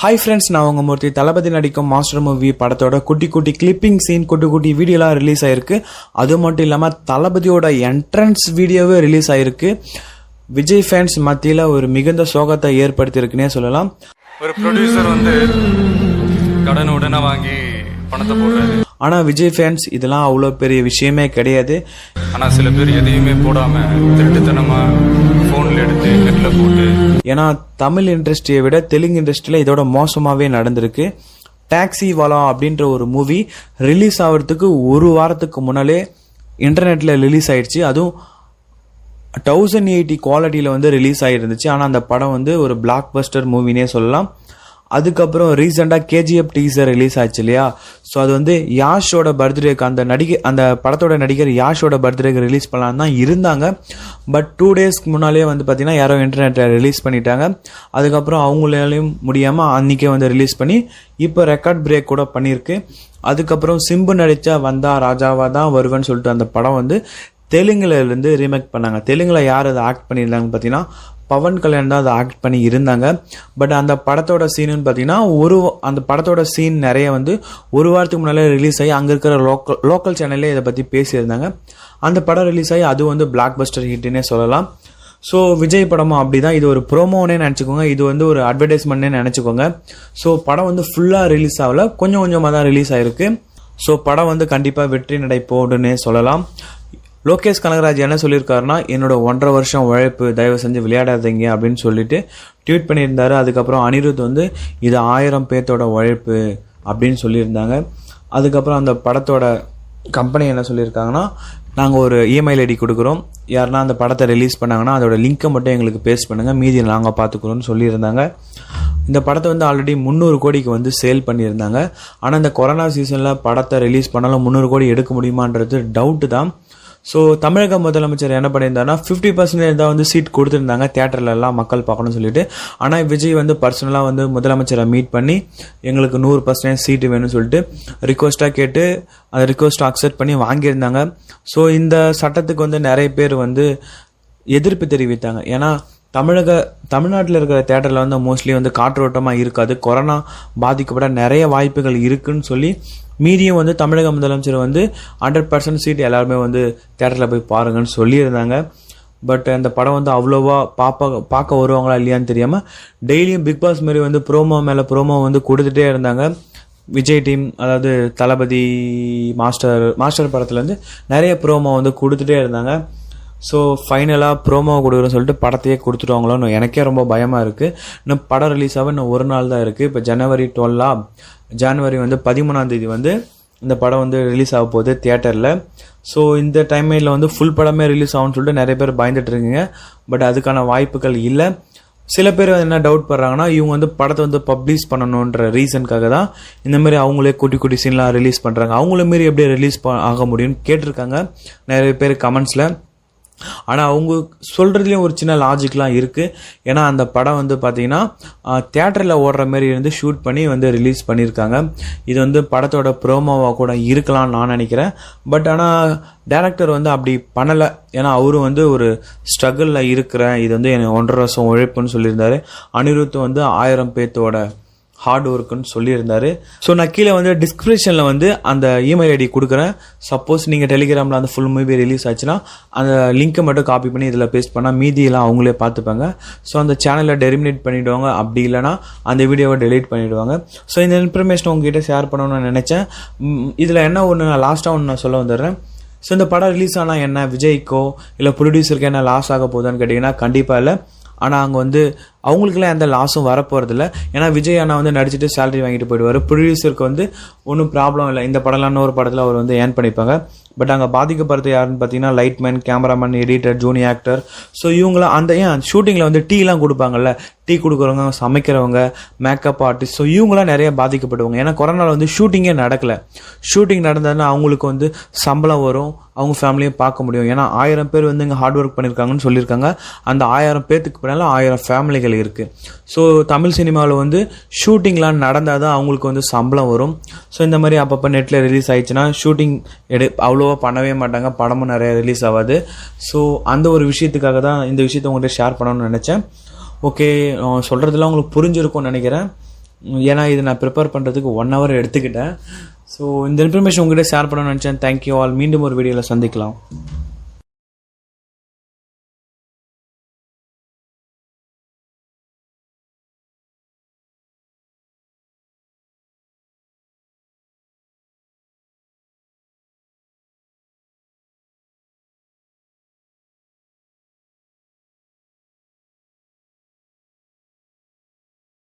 Hi friends நான் உங்க மூர்த்தி. தளபதி நடிக்கும் மாஸ்டர் மூவி படத்தோட குட்டி குட்டி கிளிப்பிங் சீன் குட்டி குட்டி வீடியோலாம் ரிலீஸ் ஆயிருக்கு. அது மட்டும் இல்லாமல் தளபதியோட என்ட்ரன்ஸ் வீடியோவே ரிலீஸ் ஆயிருக்கு. விஜய் ஃபேன்ஸ் மத்தியில் ஒரு மிகுந்த சோகத்தை ஏற்படுத்தியிருக்குன்னே சொல்லலாம். ஒரு ப்ரொடியூசர் வந்து கடன் உடனே வாங்கி பணத்தை போடுறாரு. ஆனால் விஜய் ஃபேன்ஸ் இதெல்லாம் அவ்வளோ பெரிய விஷயமே கிடையாது. ஆனால் சில பேர் எதையுமே போடாம திருட்டுத்தனமா எடுத்து நெட்டில் போட்டு. ஏன்னா தமிழ் இண்டஸ்ட்ரியை விட தெலுங்கு இண்டஸ்ட்ரியில் இதோட மோசமாகவே நடந்திருக்கு. டாக்ஸி வாலா அப்படின்ற ஒரு மூவி ரிலீஸ் ஆகிறதுக்கு ஒரு வாரத்துக்கு முன்னாலே இன்டர்நெட்டில் ரிலீஸ் ஆயிடுச்சு. அதுவும் தௌசண்ட் எயிட்டி குவாலிட்டியில் வந்து ரிலீஸ் ஆகிருந்துச்சு ஆனால் அந்த படம் வந்து ஒரு பிளாக் பஸ்டர் மூவினே சொல்லலாம். அதுக்கப்புறம் ரீசெண்டாக கேஜிஎஃப் டீசர் ரிலீஸ் ஆச்சு இல்லையா? ஸோ அது வந்து யாஷோட பர்த்டேக்கு அந்த நடிகை அந்த படத்தோட நடிகர் யாஷோட பர்த்டேக்கு ரிலீஸ் பண்ணலாம் தான் இருந்தாங்க. பட் டூ டேஸ்க்கு முன்னாலே வந்து பார்த்தீங்கன்னா யாரோ இன்டர்நெட்டில் ரிலீஸ் பண்ணிட்டாங்க. அதுக்கப்புறம் அவங்களாலையும் முடியாமல் அன்றைக்கே வந்து ரிலீஸ் பண்ணி இப்போ ரெக்கார்ட் பிரேக் கூட பண்ணியிருக்கு அதுக்கப்புறம் சிம்பு நடித்தா வந்தா ராஜாவாக தான் வருவேன்னு சொல்லிட்டு அந்த படம் வந்து தெலுங்குல இருந்து ரீமேக் பண்ணாங்க. தெலுங்குல யார் அதை ஆக்ட் பண்ணியிருந்தாங்கன்னு பார்த்தீங்கன்னா பவன் கல்யாண் தான் அதை ஆக்ட் பண்ணி இருந்தாங்க. பட் அந்த படத்தோட சீனுன்னு பார்த்தீங்கன்னா ஒரு அந்த படத்தோட சீன் நிறைய வந்து ஒரு வாரத்துக்கு முன்னாலே ரிலீஸ் ஆகி அங்கே இருக்கிற லோக்கல் லோக்கல் சேனல்லே இதை பற்றி பேசியிருந்தாங்க. அந்த படம் ரிலீஸ் ஆகி அது வந்து பிளாக் பஸ்டர் ஹிட்னே சொல்லலாம். ஸோ விஜய் படமும் அப்படி தான் இது ஒரு ப்ரோமோனே நினச்சிக்கோங்க. இது வந்து ஒரு அட்வர்டைஸ்மெண்ட்னே நினச்சிக்கோங்க. ஸோ படம் வந்து ஃபுல்லாக ரிலீஸ் ஆகல. கொஞ்சம் கொஞ்சமாக தான் ரிலீஸ் ஆகிருக்கு ஸோ படம் வந்து கண்டிப்பாக வெற்றி நடை போடுன்னே சொல்லலாம். லோகேஷ் கனகராஜ் என்ன சொல்லியிருக்காருன்னா என்னோட ஒன்றரை வருஷம் உழைப்பு தயவு செஞ்சு விளையாடாதீங்க அப்படின்னு சொல்லிட்டு ட்வீட் பண்ணியிருந்தாரு. அதுக்கப்புறம் அனிருத் வந்து இது ஆயிரம் பேர்த்தோட உழைப்பு அப்படின்னு சொல்லியிருந்தாங்க. அதுக்கப்புறம் அந்த படத்தோட கம்பெனி என்ன சொல்லியிருக்காங்கன்னா நாங்கள் ஒரு இஎம்ஐயில் ஐடி கொடுக்குறோம். யாருன்னா அந்த படத்தை ரிலீஸ் பண்ணாங்கன்னா அதோட லிங்க்கை மட்டும் எங்களுக்கு பேஸ்ட் பண்ணுங்கள் மீதி நாங்கள் பார்த்துக்குறோம்னு சொல்லியிருந்தாங்க. இந்த படத்தை வந்து ஆல்ரெடி முந்நூறு கோடிக்கு வந்து சேல் பண்ணியிருந்தாங்க. ஆனால் இந்த கொரோனா சீசனில் படத்தை ரிலீஸ் பண்ணாலும் முந்நூறு கோடி எடுக்க முடியுமான்றது டவுட்டு தான். ஸோ தமிழக முதலமைச்சர் என்ன பண்ணியிருந்தாருன்னா ஃபிஃப்டி பர்சன்டேஜ் தான் வந்து சீட் கொடுத்துருந்தாங்க தேட்டர்லலாம் மக்கள் பார்க்கணும்னு சொல்லிட்டு. ஆனால் விஜய் வந்து பர்சனலாக வந்து முதலமைச்சரை மீட் பண்ணி எங்களுக்கு நூறு பர்சன்டேஜ் சீட்டு வேணும்னு சொல்லிட்டு ரிக்வஸ்ட்டாக கேட்டு அந்த ரிக்வஸ்ட்டை அக்செப்ட் பண்ணி வாங்கியிருந்தாங்க. ஸோ இந்த சட்டத்துக்கு வந்து நிறைய பேர் வந்து எதிர்ப்பு தெரிவித்தாங்க. ஏன்னா தமிழக தமிழ்நாட்டில் இருக்கிற தேட்டரில் வந்து மோஸ்ட்லி வந்து காற்றோட்டமாக இருக்காது. கொரோனா பாதிக்கப்பட நிறைய வாய்ப்புகள் இருக்குன்னு சொல்லி மீதியும் வந்து தமிழக முதலமைச்சர் வந்து ஹண்ட்ரட் பர்சன்ட் சீட் எல்லாருமே வந்து தேட்டரில் போய் பாருங்கன்னு சொல்லியிருந்தாங்க. பட் அந்த படம் வந்து அவ்வளோவா பாப்பா பார்க்க வருவாங்களா இல்லையான்னு தெரியாமல் டெய்லியும் பிக் பாஸ் மாரி வந்து ப்ரோமோ மேலே ப்ரோமோ வந்து கொடுத்துட்டே இருந்தாங்க. விஜய் டீம் அதாவது தளபதி மாஸ்டர் மாஸ்டர் படத்துலேருந்து நிறைய ப்ரோமோ வந்து கொடுத்துட்டே இருந்தாங்க. ஸோ ஃபைனலாக ப்ரோமோ கொடுக்குறோன்னு சொல்லிட்டு படத்தையே கொடுத்துருவாங்களோன்னு எனக்கே ரொம்ப பயமாக இருக்குது இன்னும் படம் ரிலீஸ் ஆக இன்னும் ஒரு நாள் தான் இருக்குது இப்போ ஜனவரி டுவெல்லா ஜனவரி வந்து பதிமூணாம் தேதி வந்து இந்த படம் வந்து ரிலீஸ் ஆக போகுது தியேட்டரில் ஸோ இந்த டைமில் வந்து ஃபுல் படமே ரிலீஸ் ஆகும்னு சொல்லிட்டு நிறைய பேர் பயந்துட்டு இருக்கீங்க. பட் அதுக்கான வாய்ப்புகள் இல்லை. சில பேர் என்ன டவுட் படுறாங்கன்னா இவங்க வந்து படத்தை வந்து பப்ளிஷ் பண்ணணுன்ற ரீசனுக்காக தான் இந்த மாதிரி அவங்களே குட்டி குட்டி சீன்லாம் ரிலீஸ் பண்ணுறாங்க அவங்கள மாரி எப்படி ரிலீஸ் ஆக முடியும்னு கேட்டிருக்காங்க. நிறைய பேர் கமெண்ட்ஸில் ஆனால் அவங்க சொல்கிறதுலேயும் ஒரு சின்ன லாஜிக்லாம் இருக்குது ஏன்னா அந்த படம் வந்து பார்த்தீங்கன்னா தேட்டரில் ஓடுற மாதிரி இருந்து ஷூட் பண்ணி வந்து ரிலீஸ் பண்ணியிருக்காங்க இது வந்து படத்தோட ப்ரோமோவாக கூட இருக்கலாம்னு நான் நினைக்கிறேன். பட் ஆனால் டேரக்டர் வந்து அப்படி பண்ணலை. ஏன்னா அவரும் வந்து ஒரு ஸ்ட்ரகிளில் இருக்கிறேன் இது வந்து எனக்கு ஒன்றரை வருஷம் உழைப்புன்னு சொல்லியிருந்தாரு. அனிருத் வந்து ஆயிரம் பேர்த்தோட ஹார்ட் ஒர்க்குன்னு சொல்லியிருந்தார். ஸோ நான் கீழே வந்து டிஸ்கிரிப்ஷனில் வந்து அந்த இமெயில் ஐடி கொடுக்குறேன். சப்போஸ் நீங்கள் டெலிகிராமில் அந்த ஃபுல் மூவி ரிலீஸ் ஆச்சுன்னா அந்த லிங்க்கை மட்டும் காப்பி பண்ணி இதில் பேஸ்ட் பண்ணால் மீதியெல்லாம் அவங்களே பார்த்துப்பாங்க. ஸோ அந்த சேனலை டெரிமினேட் பண்ணிவிடுவாங்க அப்படி இல்லைனா அந்த வீடியோவை டெலீட் பண்ணிவிடுவாங்க ஸோ இந்த இன்ஃபர்மேஷன் உங்ககிட்ட ஷேர் பண்ணணும்னு நினச்சேன். இதில் என்ன ஒன்று நான் லாஸ்ட்டாக ஒன்று நான் சொல்ல வந்துடுறேன். ஸோ இந்த படம் ரிலீஸ் ஆனால் என்ன விஜய்க்கோ இல்லை ப்ரொடியூசருக்கு என்ன லாஸ் ஆக போகுதான்னு கேட்டிங்கன்னா கண்டிப்பாக இல்லை. ஆனால் அங்கே வந்து அவங்களுக்குலாம் எந்த லாஸும் வரப்போகிறதில்ல ஏன்னா விஜய் அண்ணா வந்து நடிச்சுட்டு சேலரி வாங்கிட்டு போயிடுவார். ப்ரொடியூசருக்கு வந்து ஒன்றும் ப்ராப்ளம் இல்லை. இந்த படம்லாம் ஒரு படத்தில் அவர் வந்து ஏர்ன் பண்ணிப்பாங்க. பட் அங்கே பாதிக்கப்படுறது யாருன்னு பார்த்தீங்கன்னா lightman cameraman editor junior actor so இவங்களாம் அந்த ஏன் ஷூட்டிங்கில் வந்து டீலாம் கொடுப்பாங்கல்ல? டீ கொடுக்குறவங்க சமைக்கிறவங்க மேக்கப் ஆர்டிஸ்ட் ஸோ இவங்களாம் நிறைய பாதிக்கப்படுவாங்க. ஏன்னா கொரோனாவில் வந்து ஷூட்டிங்கே நடக்கலை. ஷூட்டிங் நடந்ததுன்னா அவங்களுக்கு வந்து சம்பளம் வரும். அவங்க ஃபேமிலியும் பார்க்க முடியும். ஏன்னா ஆயிரம் பேர் வந்து இங்கே ஹார்ட் ஒர்க் பண்ணியிருக்காங்கன்னு சொல்லியிருக்காங்க. அந்த ஆயிரம் பேர்த்துக்கு பின்னால் ஆயிரம் ஃபேமிலிகள் இருக்குது ஸோ தமிழ் சினிமாவில் வந்து ஷூட்டிங்லாம் நடந்தால் தான் அவங்களுக்கு வந்து சம்பளம் வரும். ஸோ இந்த மாதிரி அப்பப்போ நெட்டில் ரிலீஸ் ஆயிடுச்சுன்னா ஷூட்டிங் எடு அவ்வளோவா பண்ணவே மாட்டாங்க. படமும் நிறைய ரிலீஸ் ஆகாது. ஸோ அந்த ஒரு விஷயத்துக்காக தான் இந்த விஷயத்தை உங்கள்கிட்ட ஷேர் பண்ணணும்னு நினச்சேன். ஓகே சொல்கிறதுலாம் உங்களுக்கு புரிஞ்சிருக்கும்னு நினைக்கிறேன். ஏன்னா இது நான் ப்ரிப்பேர் பண்ணுறதுக்கு ஒன் ஹவர் எடுத்துக்கிட்டேன். ஸோ இந்த இன்ஃபர்மேஷன் உங்கள்கிட்ட ஷேர் பண்ணணும்னு நினச்சேன். தேங்க்யூ ஆல் மீண்டும் ஒரு வீடியோவில் சந்திக்கலாம்.